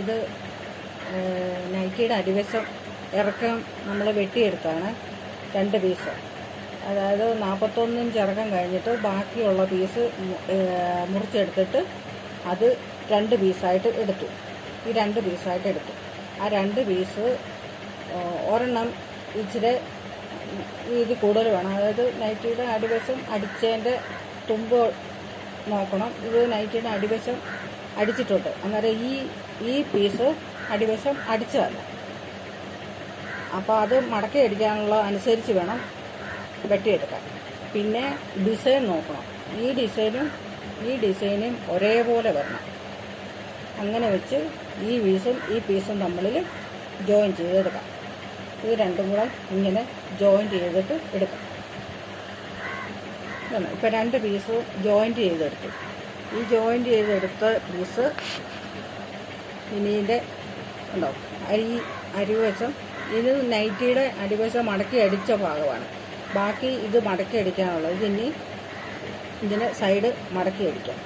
ഇത് നൈറ്റിയുടെ അടിവശം ഇറക്കം നമ്മൾ വെട്ടിയെടുത്താണ് രണ്ട് പീസ്. അതായത് നാൽപ്പത്തൊന്നിഞ്ച് ഇറക്കം കഴിഞ്ഞിട്ട് ബാക്കിയുള്ള പീസ് മുറിച്ചെടുത്തിട്ട് അത് രണ്ട് പീസായിട്ട് എടുത്തു. ഈ രണ്ട് പീസായിട്ട് എടുത്തു. ആ രണ്ട് പീസ് ഒരെണ്ണം ഇച്ചിരി ഇത് കൂടുതൽ വേണം. അതായത് നൈറ്റിയുടെ അടിവശം അടിച്ചതിന്റെ തുമ്പ് നോക്കണം. ഇത് നൈറ്റിയുടെ അടിവശം അടിച്ചിട്ടുണ്ട്. അന്നേരം ഈ ഈ പീസ് അടിവശം അടിച്ചതല്ല അപ്പോൾ അത് മടക്കി അടിക്കാനുള്ള അനുസരിച്ച് വേണം വെട്ടിയെടുക്കാൻ. പിന്നെ ഡിസൈൻ നോക്കണം. ഈ ഡിസൈനും ഈ ഡിസൈനും ഒരേപോലെ വരണം. അങ്ങനെ വെച്ച് ഈ പീസും ഈ പീസും തമ്മിൽ ജോയിൻ ചെയ്തെടുക്കാം. ഇത് രണ്ടും കൂടെ ഇങ്ങനെ ജോയിൻ ചെയ്തിട്ട് എടുക്കാം. ഇപ്പം രണ്ട് പീസ് ജോയിന്റ് ചെയ്തെടുത്തു. ഈ ജോയിന്റ് ചെയ്തെടുത്ത പീസ് ഇനി ഇതിന്റെ ഉണ്ടോ? അരി അരിവശം. ഇത് നൈറ്റിയുടെ അടിവശം മടക്കി അടിച്ച ഭാഗമാണ്. ബാക്കി ഇത് മടക്കി അടിക്കാനുള്ളത്. ഇനി ഇതിന് സൈഡ് മടക്കി അടിക്കാം.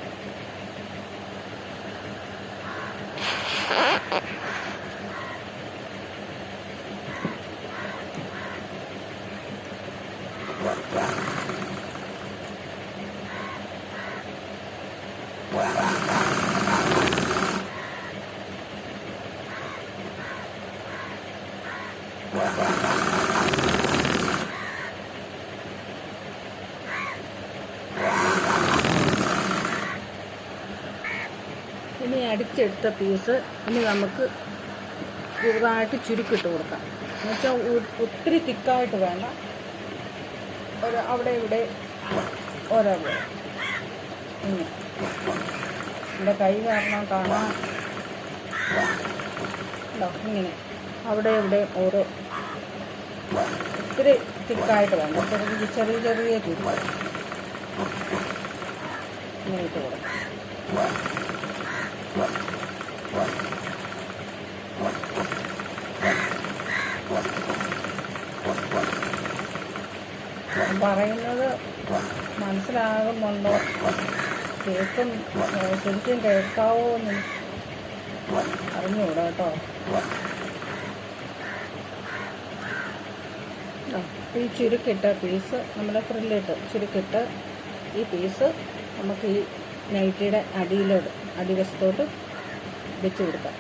ഇനി അടിച്ചെടുത്ത പീസ് ഇനി നമുക്ക് ചെറുതായിട്ട് ചുരുക്കിട്ട് കൊടുക്കാം. എന്നുവെച്ചാൽ ഒത്തിരി തിക്കായിട്ട് വേണ്ട. ഒരു അവിടെ ഇവിടെ ഓരോ എന്റെ കൈ കാരണം കാണാൻ ഇങ്ങനെ. അവിടെ ഇവിടെ ഓരോ ഒത്തിരി തിക്കായിട്ട് വേണ്ട. ചെറിയ ചെറിയ ചെറിയ തിക്ക് ഇങ്ങനെ ഇട്ട് കൊടുക്കാം. പറയുന്നത് മനസ്സിലാകുന്നുണ്ടോ? കേൾക്കും ശരിക്കും കേൾക്കാവോ എന്ന് അറിഞ്ഞുകൂടാ കേട്ടോ. ഈ ചുരുക്കിട്ട പീസ് നമ്മുടെ ഫ്രില്ലിട്ട് ചുരുക്കിട്ട് ഈ പീസ് നമുക്ക് ഈ നൈറ്റിയുടെ അടിയിലോട്ട് അടിവശത്തോട്ട് വെച്ച് കൊടുക്കാം.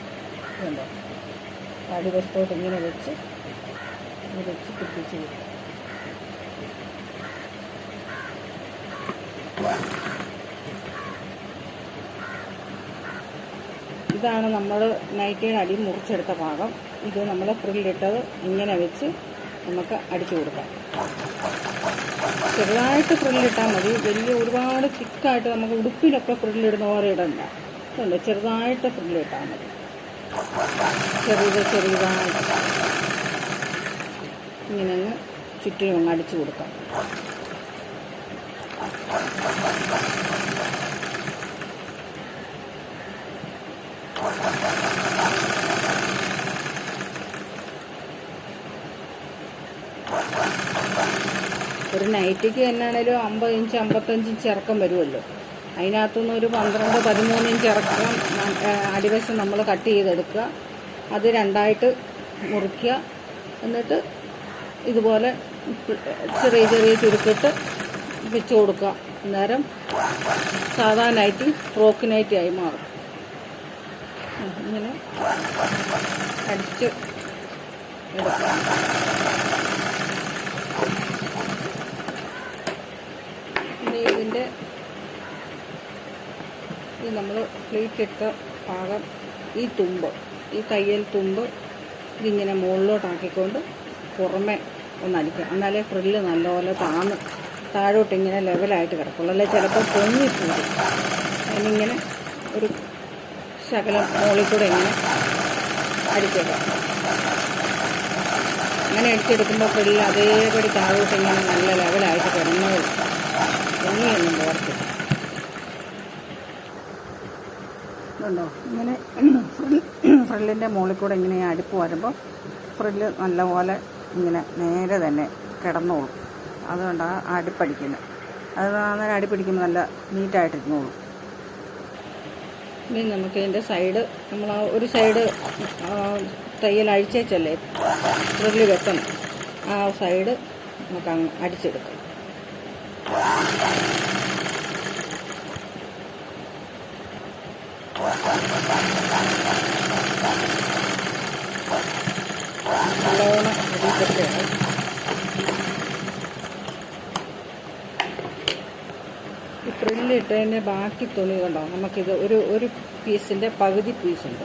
അടിവശത്തോട്ട് ഇങ്ങനെ വെച്ച് വെച്ച് പിടിപ്പിച്ച് കൊടുക്കാം. ഇതാണ് നമ്മൾ നൈറ്റിയുടെ അടി മുറിച്ചെടുത്ത ഭാഗം ഇത് നമ്മൾ ഫ്രില്ലിട്ടത് ഇങ്ങനെ വെച്ച് നമുക്ക് അടിച്ചു കൊടുക്കാം. ചെറുതായിട്ട് ഫ്രില്ലിട്ടാൽ മതി. വലിയ ഒരുപാട് തിക്കായിട്ട് നമുക്ക് ഉടുപ്പിലൊക്കെ ഫ്രില്ലിടുന്ന പോലെ ഇടണ്ട. ഇതുണ്ട്. ചെറുതായിട്ട് ഫ്രില്ലിട്ടാൽ മതി. ചെറിയ ചെറിയതായിട്ട് ഇങ്ങനെ അങ്ങ് ചുറ്റിനും അടിച്ചു കൊടുക്കാം. ഒരു നൈറ്റിക്ക് എന്നാണേലും അമ്പത് ഇഞ്ച് അമ്പത്തഞ്ച് ഇഞ്ച് ഇറക്കം വരുമല്ലോ അതിനകത്തുനിന്ന് ഒരു പന്ത്രണ്ട് പതിമൂന്ന് ഇഞ്ച് ഇറക്കം അടിവശം നമ്മൾ കട്ട് ചെയ്തെടുക്കുക. അത് രണ്ടായിട്ട് മുറിക്കുക. എന്നിട്ട് ഇതുപോലെ ചെറിയ ചെറിയ ചുരുക്കിട്ട് വെച്ച് കൊടുക്കുക. അന്നേരം സാധാ നൈറ്റി ഫ്രോക്ക് ആയി മാറും. ഇങ്ങനെ അടിച്ച് ഇനി ഇതിന്റെ ഈ നമ്മൾ പ്ലേറ്റ് ഇട്ട ഭാഗം ഈ തുമ്പ് ഈ തയ്യൽ തുമ്പ് ഇതിങ്ങനെ മുകളിലോട്ടാക്കിക്കൊണ്ട് പുറമെ ഒന്ന് അടിക്കുക. എന്നാലേ ഫ്രില്ല് നല്ലപോലെ താന്ന് താഴോട്ട് ഇങ്ങനെ ലെവലായിട്ട് കിടക്കുള്ളൂ. അല്ലെങ്കിൽ ചിലപ്പോൾ പൊങ്ങിപ്പോകും അതിനിങ്ങനെ ഒരു ശകലം മുകളിൽ കൂടെ ഇങ്ങനെ അടിച്ചേക്കാം. അങ്ങനെ അടിച്ചെടുക്കുമ്പോൾ പിള്ളേർ അതേപടി താഴോട്ട് ഇങ്ങനെ നല്ല ലെവലായിട്ട് കിടന്നു പൊങ്ങിയൊന്നും പോർത്തില്ല ണ്ടോ ഇങ്ങനെ ഫ്രില്ലിന്റെ മുകളിൽ കൂടെ ഇങ്ങനെ അടുപ്പ് വരുമ്പോൾ ഫ്രില്ല് നല്ലപോലെ ഇങ്ങനെ നേരെ തന്നെ കിടന്നോളും. അതുകൊണ്ടാണ് അടിപ്പടിക്കുന്നത് അത് അന്നേരം അടിപ്പിടിക്കുമ്പോൾ നല്ല നീറ്റായിട്ടിരുന്നോളൂ ഇനി നമുക്ക് ഇതിന്റെ സൈഡ് നമ്മൾ ആ ഒരു സൈഡ് തയ്യൽ അഴിച്ചേച്ചല്ലേ? ഉരുളി വെക്കണം. ആ സൈഡ് നമുക്ക് അങ്ങ് അടിച്ചെടുക്കാം. നല്ലോണം അടിച്ചെടുക്കണം ഈ ഫ്രില്ലിട്ടതിന്റെ ബാക്കി തുണി കണ്ടോ? നമുക്കിത് ഒരു ഒരു പീസിന്റെ പകുതി പീസുണ്ട്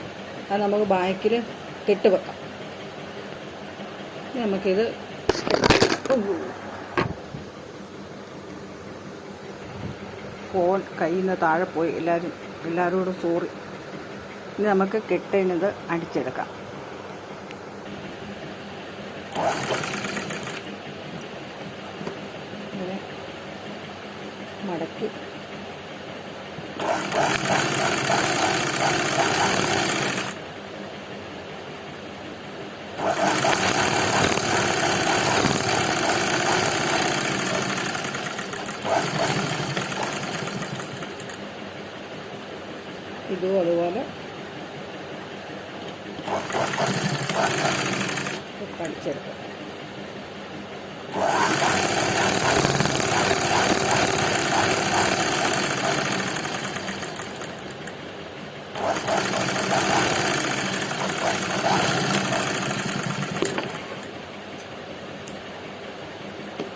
അത് നമുക്ക് ബാക്കിൽ കെട്ട് വെക്കാം. ഇനി നമുക്കിത് ഫോൺ കയ്യിൽ നിന്ന് താഴെ പോയി. എല്ലാവരും എല്ലാവരോടും സോറി ഇനി നമുക്ക് കെട്ടിനത് അടിച്ചെടുക്കാം. മടക്കി ഇതും അതുപോലെ പഠിച്ചെടുക്കാം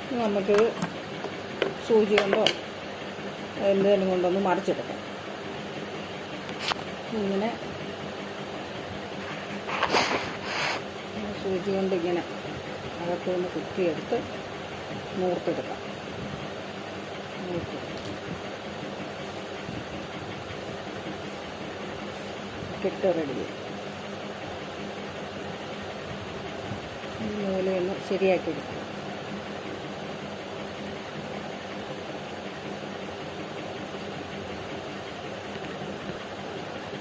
ഇനി നമുക്കിത് സൂചി കൊണ്ടോ എന്തെങ്കിലും കൊണ്ടൊന്ന് മറിച്ചെടുക്കാം ഇങ്ങനെ. സൂചി കൊണ്ട് ഇങ്ങനെ അകത്ത് നിന്ന് കുത്തിയെടുത്ത് നൂർത്തെടുക്കാം കിട്ട റെഡി മൂലയൊന്ന് ശരിയാക്കി എടുക്കാം.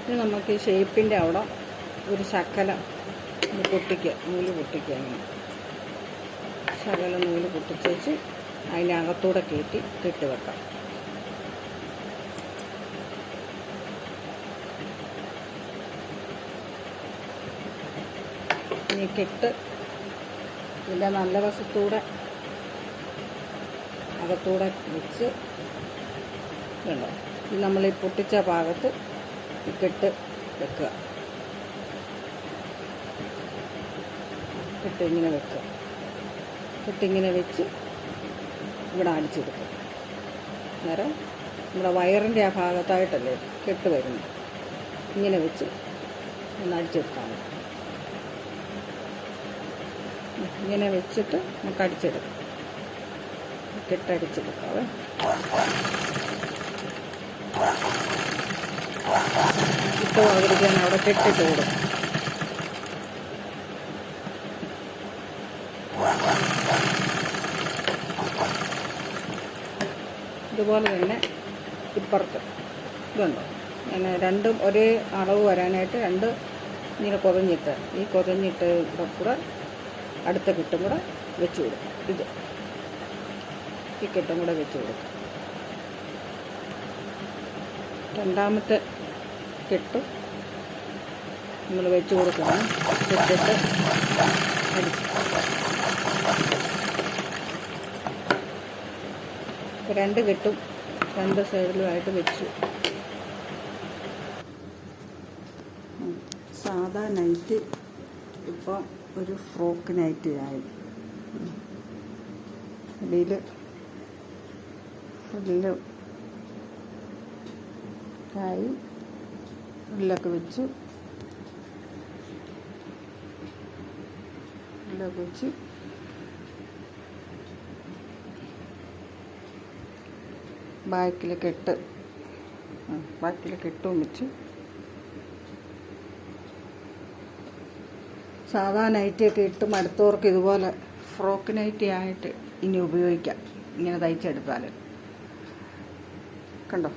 ഇനി നമുക്ക് ഈ ഷേപ്പിന്റെ അവിടെ ഒരു ഒന്ന് പൊട്ടിക്കുക നൂൽ പൊട്ടിക്കുക അങ്ങനെ ശകലം നൂൽ പൊട്ടിച്ചേച്ച് അതിനകത്തൂടെ കയറ്റി കെട്ടി വെക്കാം. ഇനി കെട്ട് ഇതിന്റെ നല്ല വശത്തൂടെ അകത്തൂടെ വെച്ച് കണ്ടോ ഇത് നമ്മൾ ഈ പൊട്ടിച്ച ഭാഗത്ത് ഈ വെക്കുക. ഇട്ടിങ്ങനെ വെക്കുക. ഇട്ടിങ്ങനെ വെച്ച് ഇവിടെ അടിച്ചെടുക്കുക അന്നേരം നമ്മുടെ വയറിന്റെ ആ ഭാഗത്തായിട്ടല്ലേ കെട്ട് വരുന്നത്. ഇങ്ങനെ വെച്ച് ഒന്ന് അടിച്ചെടുക്കാൻ മതി. ഇങ്ങനെ വെച്ചിട്ട് നമുക്ക് അടിച്ചെടുക്കാം. കെട്ടടിച്ചെടുക്കാവേ ഇപ്പോൾ അവർക്ക് ഞാൻ അവിടെ കെട്ടിട്ട് കൊടുക്കും ഇതുപോലെ തന്നെ ഇപ്പുറത്ത്. ഇതുണ്ടോ? അങ്ങനെ രണ്ടും ഒരേ അളവ് വരാനായിട്ട് രണ്ട് ഇങ്ങനെ കൊതഞ്ഞിട്ട് ഈ കൊതഞ്ഞിട്ട് ഇവിടെ കൂടെ അടുത്ത കെട്ടും കൂടെ വെച്ച് കൊടുക്കും. ഇത്. ഈ കെട്ടും കൂടെ വെച്ച് കൊടുക്കാം. രണ്ടാമത്തെ കെട്ട് നമ്മൾ വെച്ച് കൊടുക്കണം. വെച്ചിട്ട് അടിച്ച്. രണ്ട് കെട്ടും രണ്ട് സൈഡിലുമായിട്ട് വെച്ചു. സാധാ നൈറ്റ് ഇപ്പം ഒരു ഫ്രോക്ക് നൈറ്റ് ആയി. ഇടയിൽ ഫ്രില്ല് ആയി ഉള്ളിലൊക്കെ വെച്ചു ഉള്ളിലൊക്കെ വെച്ച് ബാക്കിൽ കെട്ട് ബാക്കിൽ കെട്ടും വെച്ച് സാധാ നൈറ്റിയൊക്കെ ഇട്ട് മടുത്തവർക്ക് ഇതുപോലെ ഫ്രോക്ക് നൈറ്റി ആയിട്ട് ഇനി ഉപയോഗിക്കാം. ഇങ്ങനെ തയ്ച്ചെടുത്താൽ കണ്ടോ?